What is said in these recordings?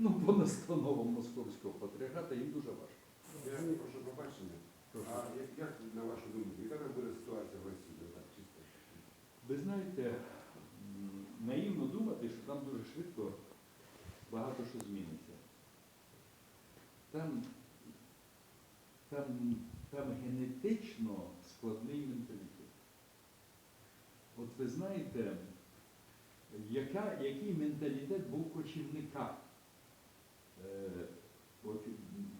Ну, по настановам московського патріархата їм дуже важко. Я прошу пробачення. Прошу. А як, як на вашу думку, яка там буде ситуація в Росії? Так, чисто. Ви знаєте, наївно думати, що там дуже швидко багато що зміниться. Там, там, там генетично складний менталітет. От ви знаєте, яка, який менталітет був кочівника? Е,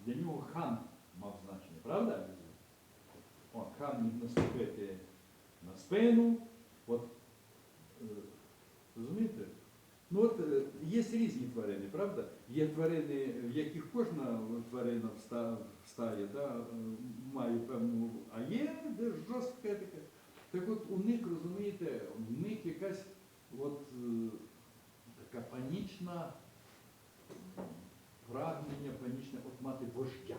для нього хан мав значення, правда? О, хан міг наступити на спину, От, е, розумієте? Ну от е, є різні тварини, правда? Є тварини, в яких кожна тварина в ста- в стаї да, має певну, а є де жорстке таке. Так от у них, розумієте, в них якась от така панічна прагнення, панічне от мати вождя.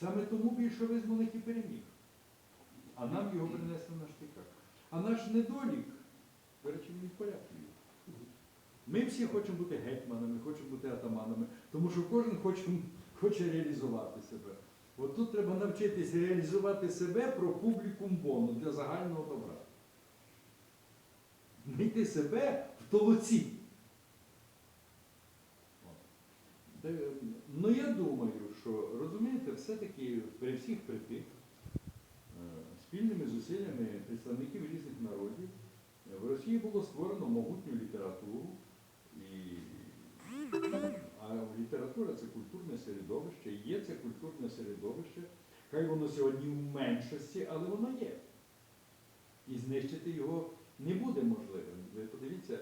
Саме тому більшовизм у них і переміг а нам його принесли на штиках. А наш недолік, до речі, від поляків. Ми всі хочемо бути гетьманами, хочемо бути атаманами, тому що кожен хоче, хоче реалізувати себе. От тут треба навчитися реалізувати себе про публікум бону для загального добра. Знайти себе в толоці. От. Е, Ну я думаю, що розумієте, все-таки при всіх при Е, спільними зусиллями представників різних народів е, в Росії було створено могутню літературу. І, а література це культурне середовище, є це культурне середовище. Хай воно сьогодні в меншості, але воно є. І знищити його не буде можливим. Ви подивіться,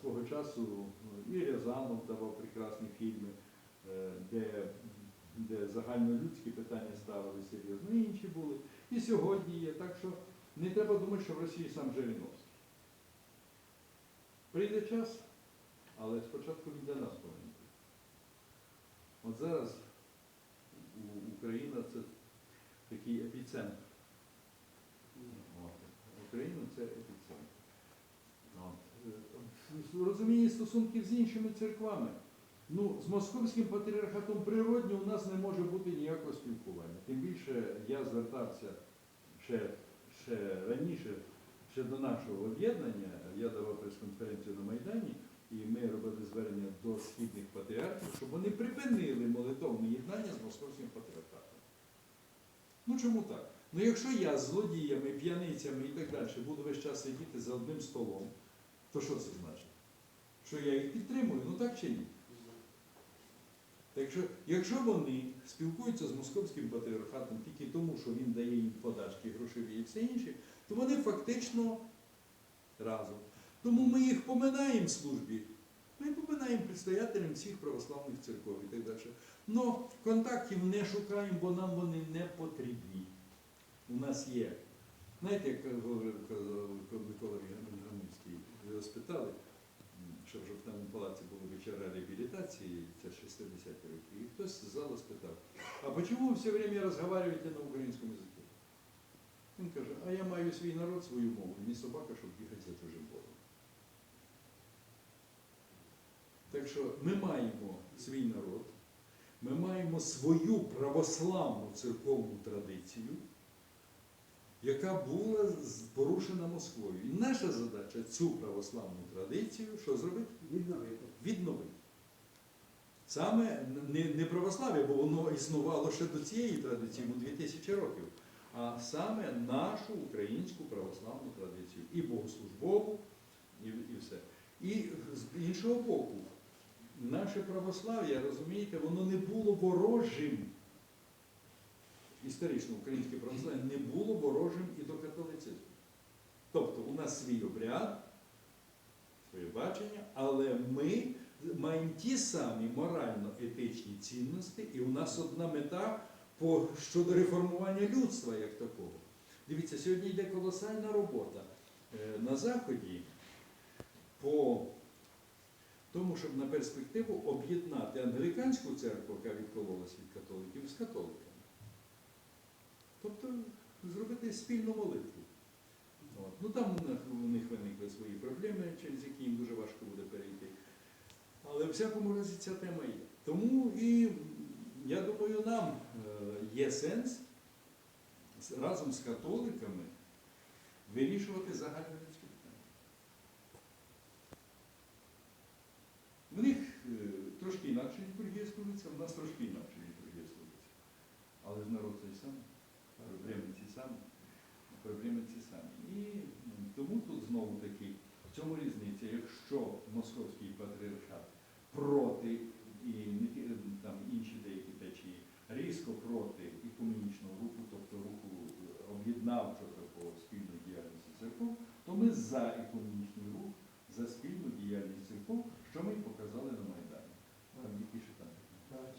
свого часу ну, і Рязанов давав прекрасні фільми, е, де, де загальнолюдські питання ставили серйозно, і інші були. І сьогодні є. Так що не треба думати, що в Росії сам Жириновський. Прийде час, але спочатку він для нас повинен бути. От зараз Україна це такий епіцентр. Україна це епіцентр. В Розумінні стосунків з іншими церквами. Ну, з московським патріархатом природньо у нас не може бути ніякого спілкування. Тим більше я звертався ще, ще раніше, ще до нашого об'єднання. Я давав прес-конференцію на Майдані, і ми робили звернення до східних патріархів, щоб вони припинили молитовне єднання з московським патріархатом. Ну чому так? Ну якщо я з злодіями, п'яницями і так далі буду весь час сидіти за одним столом, то що це значить? Що я їх підтримую, ну так чи ні? Так що, якщо вони спілкуються з московським патріархатом тільки тому, що він дає їм подачки грошові і все інше, то вони фактично разом. Тому ми їх поминаємо в службі, ми поминаємо предстоятелям всіх православних церков і так далі. Но контактів не шукаємо, бо нам вони не потрібні. У нас є. Знаєте, як Микола Грамівський, його спитали, що вже в там палаці були вечора реабілітації, це 60 років, і хтось з залу спитав, а чому ви все время розмовляєте на українському язикі? Він каже, а я маю свій народ, свою мову, не собака, щоб бігати за чужим Богом. Так що ми маємо свій народ, ми маємо свою православну церковну традицію, яка була порушена Москвою. І наша задача цю православну традицію, що зробити? Відновити. Відновити. Саме не, не православ'я, бо воно існувало ще до цієї традиції, ну 2000 років, а саме нашу українську православну традицію, і богослужбову, і, і все. І з іншого боку, наше православ'я, розумієте, воно не було ворожим. Історично українське православ'я не було ворожим і до католицизму. Тобто у нас свій обряд, своє бачення, але ми маємо ті самі морально-етичні цінності, і у нас одна мета по, щодо реформування людства як такого. Дивіться, сьогодні йде колосальна робота е, на Заході по тому, щоб на перспективу об'єднати англіканську церкву, яка відкололась від католиків, з католиками. Тобто зробити спільну молитву. От. Ну там у них, виникли свої проблеми, через які їм дуже важко буде перейти. Але в всякому разі ця тема є. Тому і я думаю, нам е, є сенс разом з католиками вирішувати загальнолюдські питання. В них е, трошки інакше літургія служиться, в нас трошки інакше літургія служиться. Але ж народ цей самий, самі, проблеми ці самі. І тому тут знову таки в цьому різниця, якщо московський патріархат проти і не там інші деякі течії різко проти екумінічного руху, тобто руху е, об'єднавчого такого спільної діяльності церков, то ми за екумінічний рух, за спільну діяльність церков, що ми показали на Майдані. Там ще там.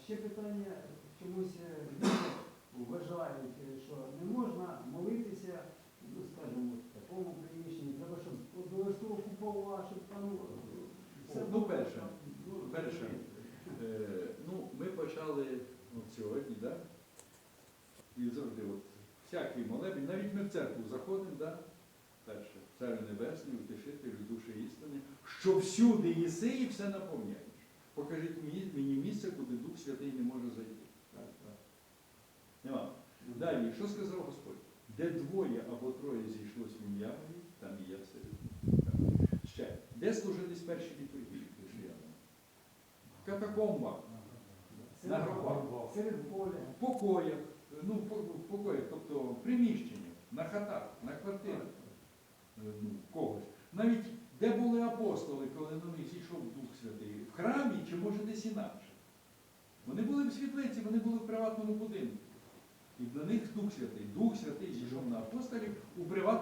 Ще питання, чомусь е, люди вважають, е, що не можна молитися, ну скажімо, в такому приміщенні, треба, щоб обов'язково купова, щоб там е, все Ну, перше, ну, перше. Е, ну, ми почали от сьогодні, да? і завжди от, всякий молебень, навіть ми в церкву заходимо, да? перше, царю небесний, утішителю душі істини, що всюди єси і все наповняєш. Покажіть мені, мені місце, куди Дух Святий не може зайти. Так, так. Нема. Далі, що сказав Господь? Де двоє або троє зійшлось в ім'я моє, там і я. Так. Ще. Де служились перші літургії християнам? В катакомбах, на гробах, в покоях, ну, в покоях, тобто в приміщеннях, на хатах, на квартирах, е, ну, когось. Навіть де були апостоли, коли на них зійшов Дух Святий? В храмі чи може десь інакше? Вони були в світлиці, вони були в приватному будинку. І до них Дух Святий. Дух Святий зійшов на апостолів у приватному